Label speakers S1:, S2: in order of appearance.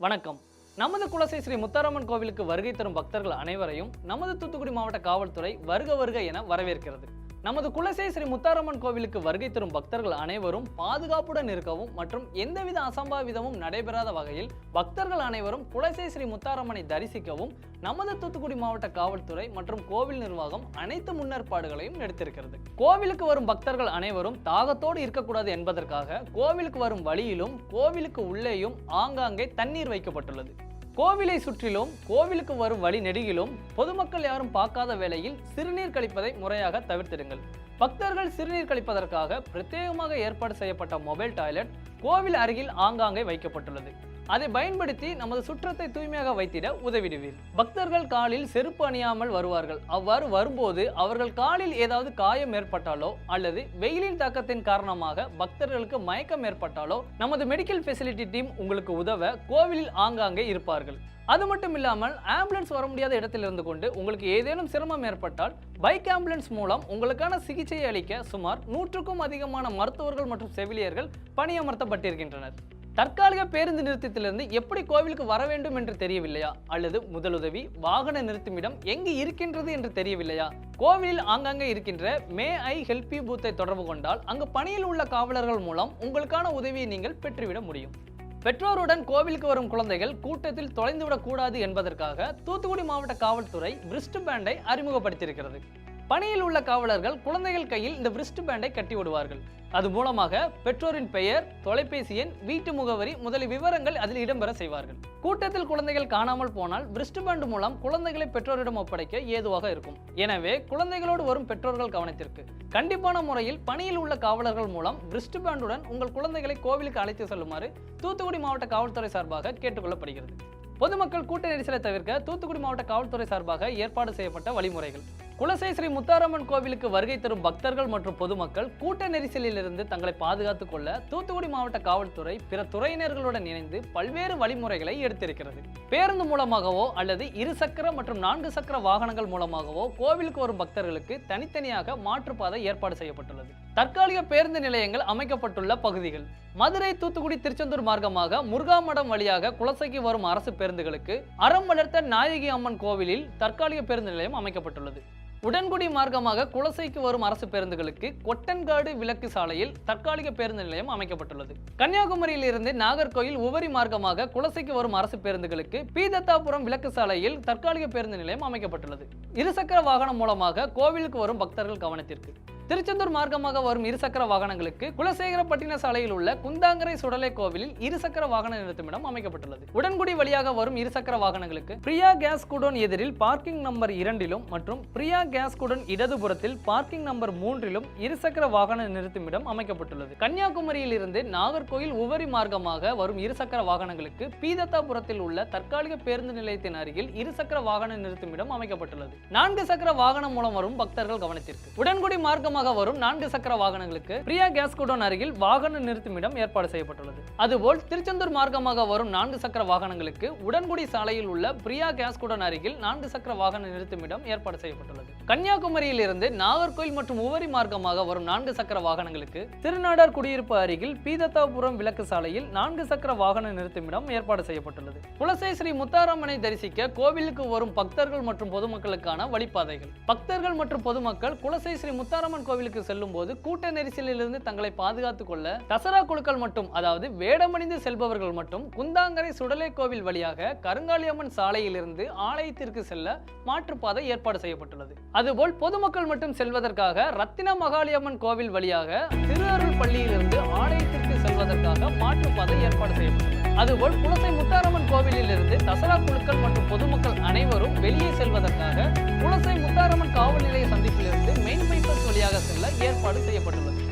S1: வணக்கம். நமது குலசை ஸ்ரீ முத்தாரம்மன் கோவிலுக்கு வருகை தரும் பக்தர்கள் அனைவரையும் நமது தூத்துக்குடி மாவட்ட காவல்துறை வருக வருக என வரவேற்கிறது. நமது குலசை ஸ்ரீ முத்தாரம்மன் கோவிலுக்கு வருகை தரும் பக்தர்கள் அனைவரும் பாதுகாப்புடன் இருக்கவும் மற்றும் எந்தவித அசம்பாவிதமும் நடைபெறாத வகையில் பக்தர்கள் அனைவரும் குலசை ஸ்ரீ முத்தாரம்மனை தரிசிக்கவும் நமது தூத்துக்குடி மாவட்ட காவல்துறை மற்றும் கோவில் நிர்வாகம் அனைத்து முன்னேற்பாடுகளையும் எடுத்திருக்கிறது. கோவிலுக்கு வரும் பக்தர்கள் அனைவரும் தாகத்தோடு இருக்கக்கூடாது என்பதற்காக கோவிலுக்கு வரும் வழியிலும் கோவிலுக்கு உள்ளேயும் ஆங்காங்கே தண்ணீர் வைக்கப்பட்டுள்ளது. கோவிலை சுற்றிலும் கோவிலுக்கு வரும் வழி நெடுகிலும் பொதுமக்கள் யாரும் பார்க்காத வேளையில் சிறுநீர் கழிப்பதை முறையாக தவிர்த்திடுங்கள். பக்தர்கள் சிறுநீர் கழிப்பதற்காக பிரத்யேகமாக ஏற்பாடு செய்யப்பட்ட மொபைல் டாய்லெட் கோவில் அருகில் ஆங்காங்கே வைக்கப்பட்டுள்ளது. அதை பயன்படுத்தி நமது சுற்றத்தை தூய்மையாக வைத்திட உதவிடுவீர். பக்தர்கள் காலில் செருப்பு அணியாமல் வருவார்கள். அவ்வாறு வரும்போது அவர்கள் காலில் ஏதாவது காயம் ஏற்பட்டாலோ அல்லது வெயிலின் தாக்கத்தின் காரணமாக பக்தர்களுக்கு மயக்கம் ஏற்பட்டாலோ நமது மெடிக்கல் ஃபெசிலிட்டி டீம் உங்களுக்கு உதவ கோவிலில் ஆங்காங்கே இருப்பார்கள். அது மட்டும் இல்லாமல் ஆம்புலன்ஸ் வர முடியாத இடத்தில் இருந்து கொண்டு உங்களுக்கு ஏதேனும் சிரமம் ஏற்பட்டால் பைக் ஆம்புலன்ஸ் மூலம் உங்களுக்கான சிகிச்சை அளிக்க சுமார் நூற்றுக்கும் அதிகமான மருத்துவர்கள் மற்றும் செவிலியர்கள் பணியமர்த்த பணியமர்த்தப்பட்டிருக்கின்றனர் தற்காலிக பேருந்து நிறுத்தத்திலிருந்து எப்படி கோவிலுக்கு வர வேண்டும் என்று தெரியவில்லையா? அல்லது முதலுதவி வாகன நிறுத்துமிடம் எங்கு இருக்கின்றது என்று தெரியவில்லையா? கோவிலில் ஆங்காங்கே இருக்கின்ற மே ஐ ஹெல்ப் யூ பூத்தை தொடர்பு கொண்டால் அங்கு பணியில் உள்ள காவலர்கள் மூலம் உங்களுக்கான உதவியை நீங்கள் பெற்றுவிட முடியும். பெற்றோருடன் கோவிலுக்கு வரும் குழந்தைகள் கூட்டத்தில் தொலைந்துவிடக் கூடாது என்பதற்காக தூத்துக்குடி மாவட்ட காவல்துறை பிரிஸ்ட் பேண்டை அறிமுகப்படுத்தியிருக்கிறது. பணியில் உள்ள காவலர்கள் குழந்தைகள் கையில் இந்த பிரிஸ்ட் பேண்டை கட்டி விடுவார்கள். அது மூலமாக பெற்றோரின் பெயர் தொலைபேசி எண் வீட்டு முகவரி முதலிய விவரங்கள் அதில் இடம்பெற செய்வார்கள். கூட்டத்தில் குழந்தைகள் காணாமல் போனால் பிரிஸ்ட் பேண்ட் மூலம் குழந்தைகளை பெற்றோரிடம் ஒப்படைக்க ஏதுவாக இருக்கும். எனவே குழந்தைகளோடு வரும் பெற்றோர்கள் கவனத்திற்கு. கண்டிப்பான முறையில் பணியில் உள்ள காவலர்கள் மூலம் பிரிஸ்ட் பேண்டுடன் உங்கள் குழந்தைகளை கோவிலுக்கு அழைத்து செல்லுமாறு தூத்துக்குடி மாவட்ட காவல்துறை சார்பாக கேட்டுக்கொள்ளப்படுகிறது. பொதுமக்கள் கூட்ட நெரிசலை தவிர்க்க தூத்துக்குடி மாவட்ட காவல்துறை சார்பாக ஏற்பாடு செய்யப்பட்ட வழிமுறைகள். குலசை ஸ்ரீ முத்தாரம்மன் கோவிலுக்கு வருகை தரும் பக்தர்கள் மற்றும் பொதுமக்கள் கூட்ட நெரிசலிலிருந்து தங்களை பாதுகாத்துக் கொள்ள தூத்துக்குடி மாவட்ட காவல்துறை பிற துறையினர்களுடன் இணைந்து பல்வேறு வழிமுறைகளை எடுத்திருக்கிறது. பேருந்து மூலமாகவோ அல்லது இருசக்கர மற்றும் நான்கு சக்கர வாகனங்கள் மூலமாகவோ கோவிலுக்கு வரும் பக்தர்களுக்கு தனித்தனியாக மாற்றுப்பாதை ஏற்பாடு செய்யப்பட்டுள்ளது. தற்காலிக பேருந்து நிலையங்கள் அமைக்கப்பட்டுள்ள பகுதிகள். மதுரை தூத்துக்குடி திருச்செந்தூர் மார்க்கமாக முருகாமடம் வழியாக குலசைக்கு வரும் அரசு பேருந்துகளுக்கு அறம் வளர்த்த நாயகி அம்மன் கோவிலில் தற்காலிக பேருந்து நிலையம் அமைக்கப்பட்டுள்ளது. உடன்குடி மார்க்கமாக குலசைக்கு வரும் அரசு பேருந்துகளுக்கு கொட்டன்காடு விலக்கு சாலையில் தற்காலிக பேருந்து நிலையம் அமைக்கப்பட்டுள்ளது. கன்னியாகுமரியில் இருந்து நாகர்கோயில் உவரி மார்க்கமாக குலசைக்கு வரும் அரசு பேருந்துகளுக்கு பீதத்தாபுரம் விலக்கு சாலையில் தற்காலிக பேருந்து நிலையம் அமைக்கப்பட்டுள்ளது. இருசக்கர வாகனம் மூலமாக கோவிலுக்கு வரும் பக்தர்கள் கவனத்திற்கு. திருச்செந்தூர் மார்க்கமாக வரும் இருசக்கர வாகனங்களுக்கு குலசேகரப்பட்டின சாலையில் உள்ள குந்தாங்கரை சுடலை கோவிலில் இருசக்கர வாகன நிறுத்துமிடம் அமைக்கப்பட்டுள்ளது. உடன்குடி வழியாக வரும் இருசக்கர வாகனங்களுக்கு பிரியா கேஸ் குடோன் எதிரில் பார்க்கிங் நம்பர் இரண்டிலும் மற்றும் பிரியா கேஸ் குடோன் இடதுபுறத்தில் பார்க்கிங் நம்பர் மூன்றிலும் இருசக்கர வாகன நிறுத்துமிடம் அமைக்கப்பட்டுள்ளது. கன்னியாகுமரியில் இருந்து நாகர்கோயில் உவரி மார்க்கமாக வரும் இருசக்கர வாகனங்களுக்கு பீதத்தாபுரத்தில் உள்ள தற்காலிக பேருந்து நிலையத்தின் அருகில் இருசக்கர வாகன நிறுத்துமிடம் அமைக்கப்பட்டுள்ளது. நான்கு சக்கர வாகனம் மூலம் வரும் பக்தர்கள் கவனத்திற்கு. உடன்குடி மார்க்கமாக வரும் நான்கு சக்கர வாகனங்களுக்கு. பிரியா கேஸ் குடோன் அருகில் வாகன நிறுத்துமிடம் ஏற்பாடு செய்யப்பட்டுள்ளது. அதுபோல் திருச்செந்தூர் மார்க்கமாக வரும் நான்கு சக்கர வாகனங்களுக்கு உடன்குடி சாலையில் உள்ள பிரியா கேஸ் குடோன் அருகில் நான்கு சக்கர வாகன நிறுத்துமிடம் ஏற்பாடு செய்யப்பட்டுள்ளது. கன்னியாகுமரியில் இருந்து நாகர்கோயில் மற்றும் உவரி மார்க்கமாக வரும் நான்கு சக்கர வாகனங்களுக்கு திருநாடார் குடியிருப்பு அருகில் பீதத்தாபுரம் விளக்கு சாலையில் நான்கு சக்கர வாகன நிறுத்துமிடம் ஏற்பாடு செய்யப்பட்டுள்ளது. குலசை ஸ்ரீ முத்தாரம்மனை தரிசிக்க கோவிலுக்கு வரும் பக்தர்கள் மற்றும் பொதுமக்களுக்கான வழிபாதைகள். பக்தர்கள் மற்றும் பொதுமக்கள் குலசை ஸ்ரீ முத்தாரம்மன் கோவிலுக்கு செல்லும் போது கூட்ட நெரிசலிலிருந்து தங்களை பாதுகாத்துக் கொள்ள தசரா குழுக்கள் மட்டும் அதாவது வேடமணிந்து செல்பவர்கள் மட்டும் குந்தாங்கரை சுடலை கோவில் வழியாக கருங்காலியம்மன் சாலையிலிருந்து ஆலயத்திற்கு செல்ல மாற்றுப்பாதை ஏற்பாடு செய்யப்பட்டுள்ளது. அதுபோல் பொதுமக்கள் மட்டும் செல்வதற்காக ரத்தின மகாளியம்மன் கோவில் வழியாக திருஅருள் பள்ளியிலிருந்து ஆலயத்திற்கு செல்வதற்காக மாற்றுப்பாதை ஏற்பாடு செய்யப்பட்டுள்ளது. அதுபோல் குலசை முத்தாரம்மன் கோவிலிலிருந்து தசரா குழுக்கள் மற்றும் பொதுமக்கள் அனைவரும் வெளியே செல்வதற்காக குலசை முத்தாரம்மன் காவல் நிலைய சந்திப்பிலிருந்து மெயின் ஏற்பாடு செய்யப்பட்டுள்ளது.